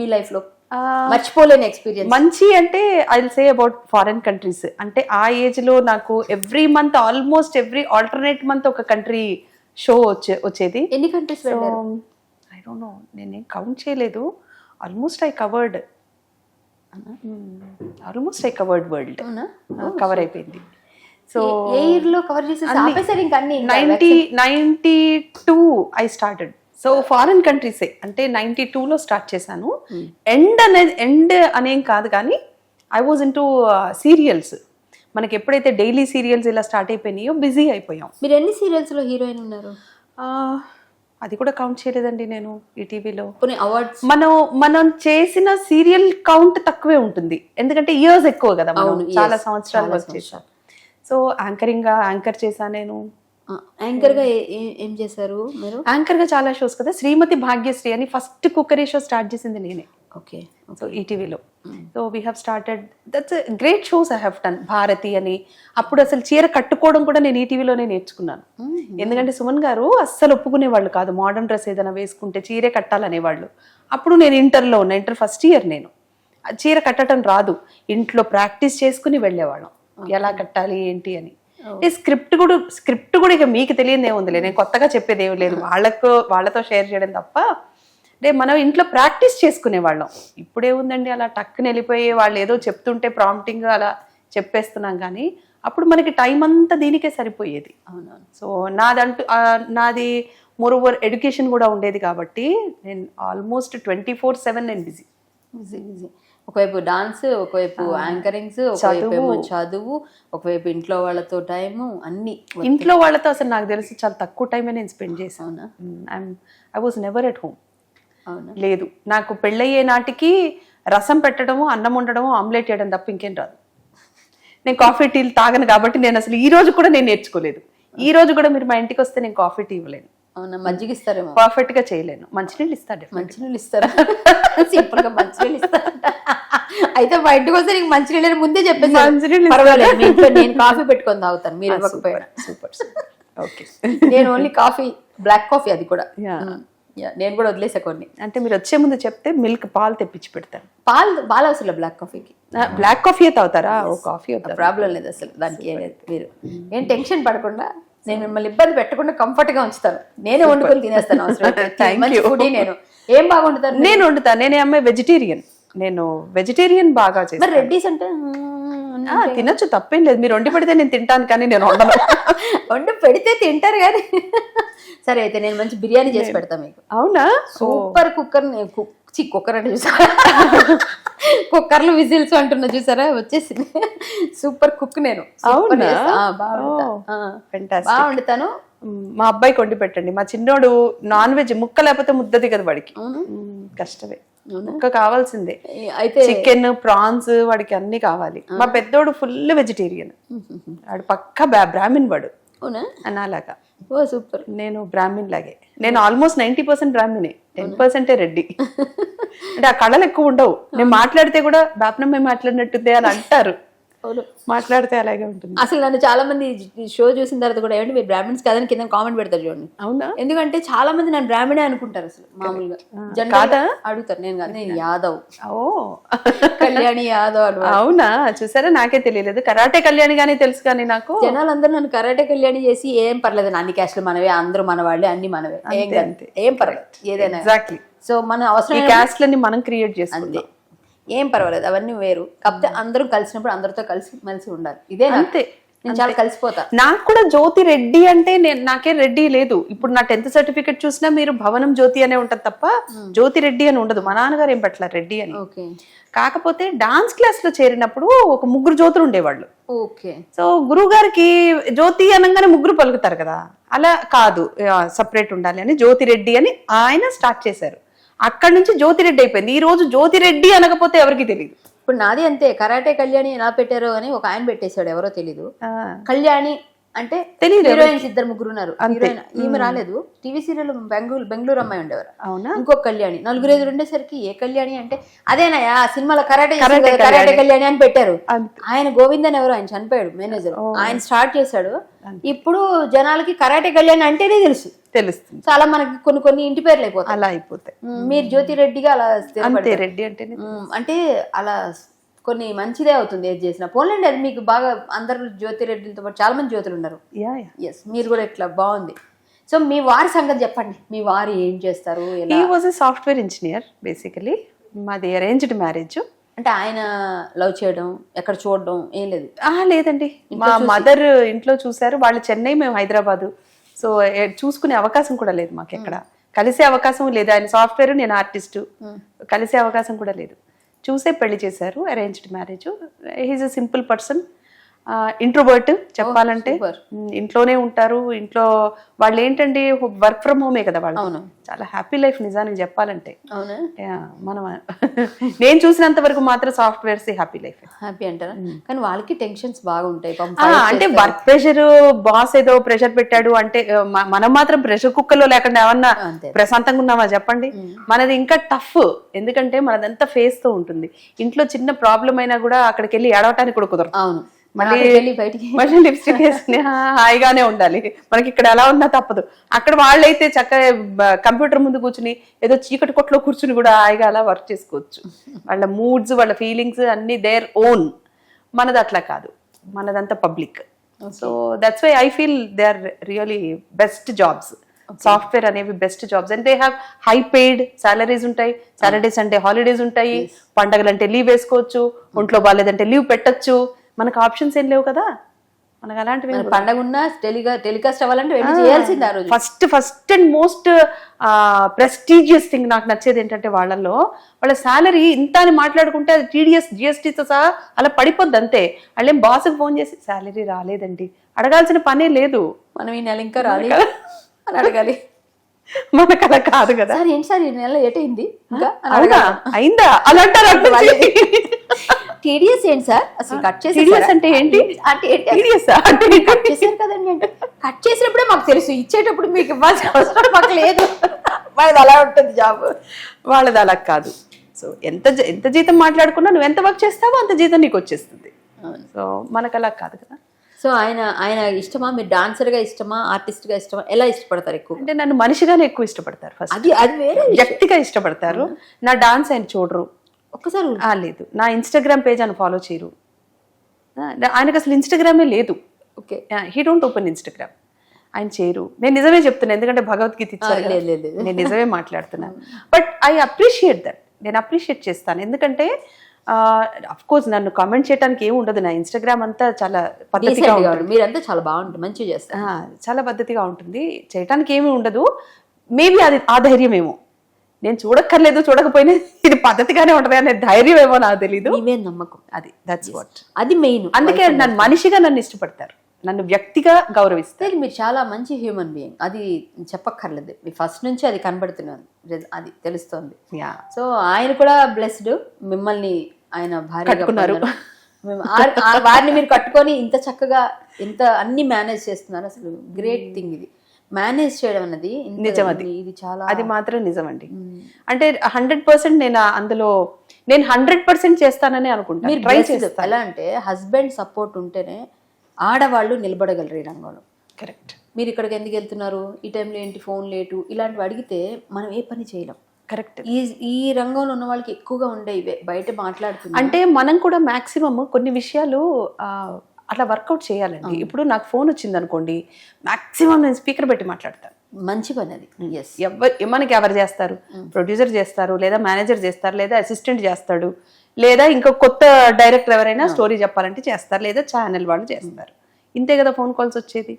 మీ లైఫ్లో? మర్చిపోలేని ఎక్స్పీరియన్స్ మంచి అంటే I say about foreign countries అంటే ఆ ఏజ్లో నాకు every month almost every alternate month ఒక కంట్రీ షో వచ్చే వచ్చేది. ఎన్ని కంట్రీస్ ఐ డోంట్ నో నేనేం కౌంట్ చేయలేదు. Almost I covered almost I covered world cover అయిపోయింది. సో ఏ ఇయర్లో కవర్ చేసి ninety ninety two I started so foreign కంట్రీసే అంటే నైన్టీ లో స్టార్ట్ చేశాను. ఎండ్ అనేది ఎండ్ అనేం కాదు కానీ I was into serials మనకి ఎప్పుడైతే డైలీ సీరియల్స్ ఇలా స్టార్ట్ అయిపోయినాయో బిజీ అయిపోయాం. మీరు ఎన్ని సీరియల్స్లో హీరోయిన్ ఉన్నారు? అది కూడా కౌంట్ చేయలేదండి నేను ఈ టీవీలో. కొన్ని అవార్డ్స్ మనం మనం చేసిన సీరియల్ కౌంట్ తక్కువే ఉంటుంది. ఎందుకంటే ఇయర్స్ ఎక్కువ కదా మనం. చాలా. సంవత్సరాలు సో యాంకరింగ్గా యాంకర్ చేశాను నేను. యాంకర్గా ఏ- ఏ- చేశారు మీరు? యాంకర్గా చాలా షోస్ కదా. శ్రీమతి భాగ్యశ్రీ అని ఫస్ట్ కుక్కరీ షో స్టార్ట్ చేసింది నేనే. ఓకే సో ఈటీవీలో so we have started that's great shows I have done Bharati అని. అప్పుడు అసలు చీర కట్టుకోవడం కూడా నేను ఈటీవీలోనే నేర్చుకున్నాను. ఎందుకంటే సుమన్ గారు అస్సలు ఒప్పుకునేవాళ్ళు కాదు. మోడర్న్ డ్రెస్ ఏదైనా వేసుకుంటే చీరే కట్టాలనేవాళ్ళు. అప్పుడు నేను ఇంటర్లో ఉన్నా. ఇంటర్ ఫస్ట్ ఇయర్ నేను. చీర కట్టడం రాదు. ఇంట్లో ప్రాక్టీస్ చేసుకుని వెళ్ళేవాళ్ళం. ఎలా కట్టాలి ఏంటి అని. ఈ స్క్రిప్ట్ కూడా స్క్రిప్ట్ కూడా ఇక మీకు తెలియదు ఏముందిలే నేను కొత్తగా చెప్పేది ఏమి లేదు. వాళ్ళకు వాళ్ళతో షేర్ చేయడం తప్ప అంటే మనం ఇంట్లో ప్రాక్టీస్ చేసుకునేవాళ్ళం ఇప్పుడే ఉందండి అలా టక్కుని వెళ్ళిపోయి వాళ్ళు ఏదో చెప్తుంటే ప్రాంప్టింగ్ అలా చెప్పేస్తున్నాం కానీ అప్పుడు మనకి టైం అంతా దీనికే సరిపోయేది. అవునవును. సో నాదంటూ నాది మోరోవర్ ఎడ్యుకేషన్ కూడా ఉండేది కాబట్టి నేను ఆల్మోస్ట్ ట్వంటీ ఫోర్ సెవెన్ నేను బిజీ ఈజీ ఈజీ ఒకవైపు డాన్స్ ఒకవైపు యాంకరింగ్స్ ఒకవైపు చదువు. ఒకవైపు ఇంట్లో వాళ్ళతో టైము అన్ని ఇంట్లో వాళ్ళతో అసలు నాకు తెలిసి చాలా తక్కువ టైమే నేను స్పెండ్ చేశాను. అవునా? I was never at home. లేదు. నాకు పెళ్ళయ్యే నాటికి రసం పెట్టడము అన్నం వండడము ఆమ్లెట్ చేయడం తప్ప ఇంకేం రాదు. నేను కాఫీ టీలు తాగను కాబట్టి నేను అసలు ఈ రోజు కూడా నేను నేర్చుకోలేదు. ఈ రోజు కూడా మీరు మా ఇంటికి వస్తే నేను కాఫీ టీ ఇవ్వలేను. అవునా? మజ్జిగ ఇస్తారేమో? పర్ఫెక్ట్గా చేయలేను. మంచినీళ్ళు ఇస్తాడు మంచినీళ్ళు ఇస్తారా? సింపుల్గా మంచినీళ్ళు ఇస్తారా అయితే మా ఇంటికి వస్తే నీకు మంచినీళ్ళు ముందే చెప్పేసి పర్వాలేదు నేను కాఫీ పెట్టుకొని తాగుతాను మీరు ఇవ్వకపోయినా. Super okay. నేను ఓన్లీ కాఫీ బ్లాక్ కాఫీ అది కూడా. నేను కూడా వదిలేసా కొన్ని. అంటే మీరు వచ్చే ముందు చెప్తే మిల్క్ పాలు తెప్పించి పెడతాను పాలు పాలు అవసరం బ్లాక్ కాఫీకి బ్లాక్ కాఫీ తాగుతారా? ఓ కాఫీ ప్రాబ్లం లేదు అసలు దానికి మీరు ఏం టెన్షన్ పడకుండా నేను మిమ్మల్ని ఇబ్బంది పెట్టకుండా కంఫర్ట్గా ఉంచుతాను. నేనే వండుకొని తినేస్తాను అవసరం మంచి నేను. ఏం బాగుంటుంది నేను వండుతా నేను అమ్మాయి వెజిటేరియన్ నేను వెజిటేరియన్ బాగా చేస్తాను. రెడ్డిస్ అంటే తినొచ్చు తప్పేం లేదు. మీరు వండి పెడితే నేను తింటాను కానీ నేను వండను. వండి పెడితే తింటారు కానీ. సరే అయితే నేను మంచి బిర్యానీ చేసి పెడతా మీకు. అవునా? సూపర్ కుక్కర్ చి కుక్కర్ అంటే చూసారా కుక్కర్లు విజిల్స్ అంటున్నా చూసారా? వచ్చేసింది. సూపర్ కుక్ నేను. అవునా? చేస్తా. ఆ, బాగా వండుతా. ఆ. fantastic. బాగా వండుతాను మ్, అబ్బాయికి వండి పెట్టండి. మా చిన్నోడు నాన్ వెజ్ ముక్క లేకపోతే ముద్ద దిగదు వాడికి. కష్టమే. ముక్క కావాల్సిందే. అయితే చికెన్ ప్రాన్స్ వాడికి అన్ని కావాలి. మా పెద్దోడు ఫుల్ వెజిటేరియన్ వాడు పక్క బ్రాహ్మిన్ వాడు. అనాలాగా. ఓ సూపర్. నేను బ్రాహ్మిన్ లాగే. నేను ఆల్మోస్ట్ నైన్టీ పర్సెంట్ బ్రాహ్మినే టెన్ పర్సెంటే రెడ్డి. అంటే ఆ కళలు ఎక్కువ ఉండవు. నేను మాట్లాడితే కూడా బాపనమ్మ మాట్లాడినట్టుందే అని అంటారు. మాట్లాడితే అలాగే ఉంటుంది. అసలు నన్ను చాలా మంది షో చూసిన తర్వాత కూడా ఏమంటే మీరు బ్రాహ్మిన్స్ కాదని కింద కామెంట్ పెడతారు చూడండి. అవునా? ఎందుకంటే చాలా మంది నన్ను బ్రాహ్మణే అనుకుంటారు అసలు మామూలుగా. జనరల్? అడుగుతారు నేను కాదు నేను యాదవ్. ఓ. కళ్యాణి యాదవ్ అను అవునా? చూసారా? నాకే తెలియలేదు. కరాటే కళ్యాణి గానీ తెలుసు కానీ నాకు. జనాలందరూ నన్ను కరాటే కళ్యాణి చేసి ఏం పర్లేదు అన్ని క్యాస్ట్లు మనవే అందరూ మన వాళ్ళే అన్ని మనవే. ఏం కాదు. అంతే. ఏం పర్లేదు ఏదైనా. ఎగ్జాక్ట్లీ సో మన అవసరం క్యాస్ట్ లని మనం క్రియేట్ చేసుకుంటాం ఏం పర్వాలేదు అవన్నీ వేరు. కాకపోతే అందరూ కలిసినప్పుడు అందరితో కలిసి మెలిసి ఉండాలి. ఇదే. అంతే నేను చాలా కలిసిపోతా. నాకు కూడా జ్యోతి రెడ్డి అంటే నేను నాకే రెడ్డి లేదు. ఇప్పుడు నా టెన్త్ సర్టిఫికెట్ చూసినా మీరు భవనం జ్యోతి అనే ఉంటది తప్ప జ్యోతి రెడ్డి అని ఉండదు. మా నాన్నగారు ఏం పట్ల రెడ్డి అని. ఓకే. కాకపోతే డాన్స్ క్లాస్లో చేరినప్పుడు ఒక ముగ్గురు జ్యోతులు ఉండేవాళ్ళు. ఓకే. సో గురువు గారికి జ్యోతి అనగానే ముగ్గురు పలుకుతారు కదా. అలా కాదు సపరేట్ ఉండాలి అని జ్యోతి రెడ్డి అని ఆయన స్టార్ట్ చేశారు. అక్కడి నుంచి జ్యోతి రెడ్డి అయిపోయింది. ఈ రోజు జ్యోతి రెడ్డి అనకపోతే ఎవరికి తెలియదు ఇప్పుడు నాది అంతే. కరాటే కళ్యాణి ఎలా పెట్టారో అని ఒక ఆయన పెట్టేశాడు ఎవరో తెలీదు. కళ్యాణి అంటే హీరోయిన్స్ ఇద్దరు ముగ్గురు ఉన్నారు ఈమె రాలేదు. టీవీ సీరియల్ బెంగళూరు బెంగళూరు అమ్మాయి ఉండేవారు. అవునా? ఇంకొక కళ్యాణి. నలుగురు ఐదు ఉండేసరికి ఏ కళ్యాణి అంటే అదేనయ్యా ఆ సినిమాలో కరాటే కరాటే కళ్యాణి. అని పెట్టారు. ఆయన గోవింద్ అని ఎవరు? ఆయన చనిపోయాడు మేనేజర్. ఆయన స్టార్ట్ చేశాడు. ఇప్పుడు జనాలకి కరాటే కళ్యాణి అంటేనే తెలుసు. తెలుస్తుంది. చాలా మనకి కొన్ని కొన్ని ఇంటి పేర్లు అయిపోతాయి. అలా అయిపోతాయి. మీరు జ్యోతి రెడ్డిగా అలా. రెడ్డి అంటే అలా కొన్ని మంచిదే అవుతుంది ఏది చేసినా. పోన్లేండి అది మీకు బాగా అందరు జ్యోతి రెడ్డిలతో పాటు చాలా మంది జ్యోతులు ఉన్నారు. ఎస్ మీరు కూడా ఇట్లా బాగుంది. సో మీ వారి సంగతి చెప్పండి. మీ వారు ఏం చేస్తారు ఈ was a software engineer basically మాది అరేంజ్డ్ మ్యారేజ్ అంటే ఆయన లవ్ చేయడం ఎక్కడ చూడడం ఏం లేదు. లేదండి. మా మదర్ ఇంట్లో చూశారు. వాళ్ళు చెన్నై మేము హైదరాబాదు. సో చూసుకునే అవకాశం కూడా లేదు మాకు ఎక్కడ కలిసే అవకాశం లేదు. ఆయన సాఫ్ట్వేర్ నేను ఆర్టిస్ట్ కలిసే అవకాశం కూడా లేదు. చూసే పెళ్ళి చేశారు arranged marriage he's a simple person introvert చెప్పాలంటే. ఉమ్, ఇంట్లోనే ఉంటారు. ఇంట్లో వాళ్ళు ఏంటండి వర్క్ ఫ్రమ్ హోమే కదా వాళ్ళు. అవును. చాలా హ్యాపీ లైఫ్ నిజానికి చెప్పాలంటే. మనం నేను చూసినంత వరకు మాత్రం సాఫ్ట్వేర్స్ హ్యాపీ లైఫ్ హ్యాపీ అంటారా? కానీ వాళ్ళకి టెన్షన్స్ ఆ, fight అంటే. వర్క్ ప్రెషర్ బాస్ ఏదో ప్రెషర్ పెట్టాడు అంటే మనం మాత్రం ప్రెషర్ కుక్కర్లో లేకుండా ఏమన్నా. ప్రశాంతంగా ఉన్నామా చెప్పండి? మనది ఇంకా టఫ్ ఎందుకంటే మనదంతా ఫేస్తో ఉంటుంది. ఇంట్లో చిన్న ప్రాబ్లం అయినా కూడా అక్కడికి వెళ్ళి ఏడవటానికి కూడా కుదరదు. అవును. మళ్ళీ బయటికి లిప్స్టిక్ వేసుకుని హాయిగానే ఉండాలి. మనకి ఇక్కడ ఎలా ఉన్నా తప్పదు. అక్కడ వాళ్ళైతే చక్కగా కంప్యూటర్ ముందు కూర్చుని ఏదో చీకటి కొట్లో కూర్చుని కూడా హాయిగా అలా వర్క్ చేసుకోవచ్చు. వాళ్ళ మూడ్స్ వాళ్ళ ఫీలింగ్స్ అన్ని దేర్ ఓన్ మనది అట్లా కాదు. మనదంతా public so that's why I feel they are really best jobs software అనేవి best jobs and they have high paid salaries ఉంటాయి. సాటర్డే సండే హాలిడేస్ ఉంటాయి. పండగలంటే లీవ్ వేసుకోవచ్చు. ఒంట్లో బాగాలేదంటే లీవ్ పెట్టొచ్చు. మనకు ఆప్షన్స్ ఏం లేవు కదా? మనకు అలాంటివి పండగ ఉన్నా టెలిగా టెలికాస్ట్ అవ్వాలంటే వెళ్ళి చేయాల్సింది ఆ రోజు. First first and most prestigious thing నాకు నచ్చేది ఏంటంటే వాళ్ళల్లో వాళ్ళ శాలరీ ఇంత అని మాట్లాడుకుంటే అది టీడీఎస్ జిఎస్టీతో సహా అలా పడిపోద్ది అంతే. వాళ్ళేం బాస్కి ఫోన్ చేసి శాలరీ రాలేదండి. అడగాల్సిన పనే లేదు. మనం ఈ నెల ఇంకా రాలి అని అడగాలి. మనకు అలా కాదు కదా. సార్ ఏంటి సార్ ఈ నెల ఏటైంది? ఇంకా అని అవునా? అయిందా? అలా అంటారు టీడీఎస్ ఏంటి సార్? అసలు కట్ చేసి TDS అంటే ఏంటి? ఆ? అంటే కట్ చేశారు కదండి అంటే. కట్ చేసినప్పుడే మాకు తెలుసు. ఇచ్చేటప్పుడు మీకు ఇవ్వాల్సిన అవసరం మాకు లేదు. మాది అలా ఉంటుంది జాబ్. వాళ్ళది అలా కాదు. సో ఎంత ఎంత జీతం మాట్లాడుకున్నా నువ్వు ఎంత వర్క్ చేస్తావో అంత జీతం నీకు వచ్చేస్తుంది. సో మనకు అలా కాదు కదా. సో ఆయన ఆయన ఇష్టమా? మీరు dancer గా ఇష్టమా? artist గా ఇష్టమా? ఎలా ఇష్టపడతారు ఎక్కువ? అంటే నన్ను మనిషిగానే ఎక్కువ ఇష్టపడతారు ఫస్ట్ అది అది వేరే వ్యక్తిగా ఇష్టపడతారు. నా డాన్స్ ఆయన చూడరు. ఒక్కసారి లేదు. నా ఇన్స్టాగ్రామ్ పేజ్ ఆయన ఫాలో చేయరు. ఆయనకు అసలు ఇన్స్టాగ్రామే లేదు. Okay. He don't open Instagram. ఆయన చేయరు. నేను నిజమే చెప్తున్నా ఎందుకంటే భగవద్గీత ఇచ్చారు. నేను నిజమే మాట్లాడుతున్నాను బట్ ఐ అప్రిషియేట్ దట్ నేను అప్రిషియేట్ చేస్తాను. ఎందుకంటే అఫ్ కోర్స్ నన్ను కామెంట్ చేయడానికి ఏమి ఉండదు. నా ఇన్స్టాగ్రామ్ అంతా చాలా పద్ధతిగా ఉంటుంది. మీరంతా చాలా బాగుంటుంది మంచిగా చేస్తారు. చాలా పద్ధతిగా ఉంటుంది. చేయటానికి ఏమీ ఉండదు. మేబీ అది ఆ ధైర్యం ఏమో నేను చూడక్కర్లేదు చూడకపోయినా ఇది పద్ధతిగానే ఉంటది అనే ధైర్యం ఏమో నాకు తెలీదు. నమ్మకం. అది దట్స్ వాట్ అది మెయిన్ అందుకే నన్ను మనిషిగా నన్ను ఇష్టపడతారు. నన్ను వ్యక్తిగా గౌరవిస్తారు మీరు చాలా మంచి హ్యూమన్ బీయింగ్ అది చెప్పక్కర్లేదు. మీ ఫస్ట్ నుంచి అది కనబడుతున్నాను. అది తెలుస్తోంది. యా సో ఆయన కూడా బ్లెస్డ్ మిమ్మల్ని ఆయన ఆ వారిని మీరు కట్టుకొని ఇంత చక్కగా ఇంత అన్ని మేనేజ్ చేస్తున్నారు. అసలు గ్రేట్ థింగ్ ఇది. మేనేజ్ చేయడం అన్నది నిజం అది. ఇది చాలా అది మాత్రం నిజమండి. అంటే హండ్రెడ్ పర్సెంట్ నేను అందులో నేను హండ్రెడ్ పర్సెంట్ చేస్తానని అనుకుంటాను ఎలా అంటే హస్బెండ్ సపోర్ట్ ఉంటేనే ఆడవాళ్ళు నిలబడగలరు ఈ రంగంలో. కరెక్ట్. మీరు ఇక్కడికి ఎందుకు వెళ్తున్నారు? ఈ టైంలో ఏంటి? Phone late? ఇలాంటివి అడిగితే మనం ఏ పని చేయలేం. కరెక్ట్. ఈ ఈ రంగంలో ఉన్న వాళ్ళకి ఎక్కువగా ఉండే ఇవే బయట మాట్లాడుతున్నారు అంటే మనం కూడా మాక్సిమం కొన్ని విషయాలు అట్లా వర్కౌట్ చేయాలండి. ఇప్పుడు నాకు ఫోన్ వచ్చింది అనుకోండి మాక్సిమం నేను స్పీకర్ పెట్టి మాట్లాడతాను. మంచి పని అది ఎస్ ఎవరు మనకి ఎవరు చేస్తారు? ప్రొడ్యూసర్ చేస్తారు లేదా మేనేజర్ చేస్తారు లేదా అసిస్టెంట్ చేస్తాడు లేదా ఇంకో కొత్త డైరెక్టర్ ఎవరైనా స్టోరీ చెప్పాలంటే చేస్తారు లేదా ఛానల్ వాళ్ళు చేస్తారు. ఇంతే కదా ఫోన్ కాల్స్ వచ్చేది.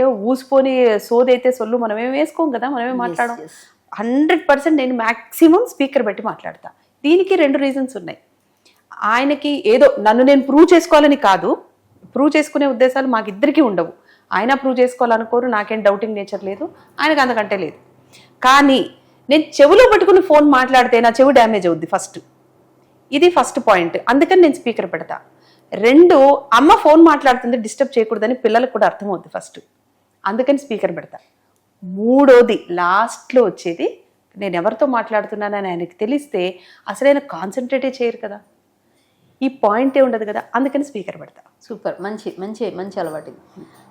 ఏ ఊసిపోని సోదైతే సొల్లు మనమేం వేసుకోం కదా మనమే మాట్లాడం yes. హండ్రెడ్ పర్సెంట్ నేను మాక్సిమం స్పీకర్ పెట్టి మాట్లాడతా. దీనికి రెండు రీజన్స్ ఉన్నాయి. ఆయనకి ఏదో నన్ను నేను ప్రూవ్ చేసుకోవాలని కాదు ప్రూవ్ చేసుకునే ఉద్దేశాలు మాకిద్దరికీ ఉండవు. ఆయన ప్రూవ్ చేసుకోవాలనుకోరు నాకేం డౌటింగ్ నేచర్ లేదు ఆయనకు అంతకంటే లేదు. కానీ నేను చెవిలో పట్టుకుని ఫోన్ మాట్లాడితే నా చెవి డ్యామేజ్ అవుద్ది ఫస్ట్ ఇది ఫస్ట్ పాయింట్ అందుకని నేను స్పీకర్ పెడతా. రెండు అమ్మ ఫోన్ మాట్లాడుతుంది డిస్టర్బ్ చేయకూడదని పిల్లలకు కూడా అర్థమవుద్ది ఫస్ట్ అందుకని స్పీకర్ పెడతా. మూడోది లాస్ట్లో వచ్చేది నేను ఎవరితో మాట్లాడుతున్నానని ఆయనకి తెలిస్తే అసలు ఆయన కాన్సన్ట్రేటే చేయరు కదా. ఈ పాయింటే ఉండదు కదా అందుకని స్పీకర్ పెడతా. సూపర్ మంచి మంచి మంచి అలవాటు